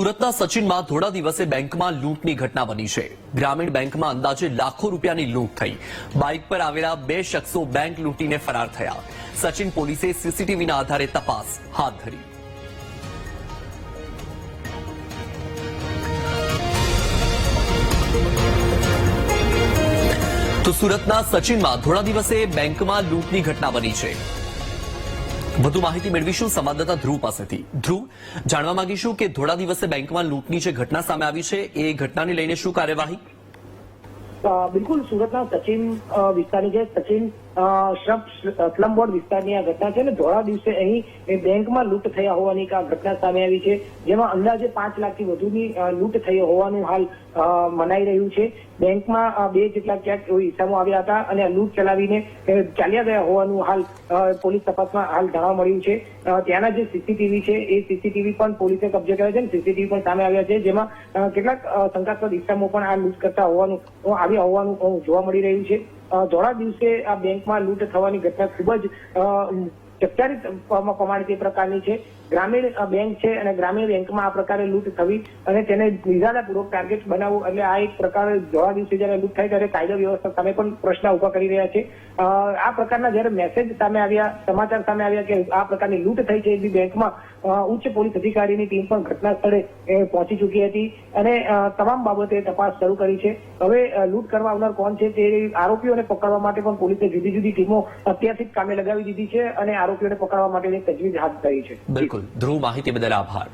સુરતના સચિનમાં થોડા દિવસે બેંકમાં લૂંટની ઘટના બની છે. ગ્રામીણ બેંકમાં અંદાજે લાખો રૂપિયાની લૂંટ થઈ. બાઇક પર આવેલા બે શખ્સો બેંક લૂંટીને ફરાર થયા. સચિન પોલીસે સીસીટીવીના આધારે તપાસ હાથ ધરી. તો સુરતના સચિનમાં થોડા દિવસે બેંકમાં લૂંટની ઘટના બની છે. વધુ માહિતી મેળવીશું સંવાદદાતા ધ્રુવ પાસેથી. ધ્રુવ, જાણવા માંગીશું કે થોડા દિવસે બેંકમાં લૂંટની જે ઘટના સામે આવી છે, એ ઘટનાને લઈને શું કાર્યવાહી? બિલકુલ, સુરતના સચિન વિસ્તારની જે સચિન સ્લમ બોર્ડ વિસ્તારની આ ઘટના છે ને, ધોળા દિવસે અહીં બેંકમાં લૂંટ થયા હોવાની આ ઘટના સામે આવી છે, જેમાં અંદાજે પાંચ લાખથી વધુની લૂંટ થઈ હોવાનું હાલ મનાઈ રહ્યું છે. બેંકમાં બે જેટલા ક્યાંક હિસ્સામાં આવ્યા હતા અને લૂંટ ચલાવીને ચાલ્યા ગયા હોવાનું હાલ પોલીસ તપાસમાં હાલ જાણવા મળ્યું છે. ત્યાંના જે સીસીટીવી છે, એ સીસીટીવી પણ પોલીસે કબજે કર્યા છે અને સીસીટીવી પણ સામે આવ્યા છે, જેમાં કેટલાક શંકાસ્પદ હિસ્સામાં પણ આ લૂંટ કરતા હોવાનું, આવ્યા હોવાનું જોવા મળી રહ્યું છે. ધોળા દિવસે આ બેંકમાં લૂંટ થવાની ઘટના ખૂબ જ અ, ચકચારિત પ્રમાણે તે પ્રકારની છે. ગ્રામીણ બેંક છે અને ગ્રામીણ બેંકમાં આ પ્રકારે લૂંટ થવી અને તેને નિઝાદાપૂર્વક ટાર્ગેટ બનાવવું એટલે આ એક પ્રકાર જવા દિવસે જયારે લૂંટ થાય ત્યારે કાયદો વ્યવસ્થા સામે પણ પ્રશ્ન ઊભા કરી રહ્યા છે. આ પ્રકારના જયારે મેસેજ સામે આવ્યા, સમાચાર સામે આવ્યા કે આ પ્રકારની લૂંટ થઈ છે એવી બેંકમાં ઉચ્ચ પોલીસ અધિકારીની ટીમ પણ ઘટના સ્થળે પહોંચી ચૂકી હતી અને તમામ બાબતે તપાસ શરૂ કરી છે. હવે લૂંટ કરવા આવનાર કોણ છે તે આરોપીઓને પકડવા માટે પણ પોલીસે જુદી જુદી ટીમો અત્યારથી કામે લગાવી દીધી છે અને આરોપીઓને પકડવા માટેની તજવીજ હાથ ધરી છે. બિલકુલ. ધ્રુવ માહિતી બદલ આભાર.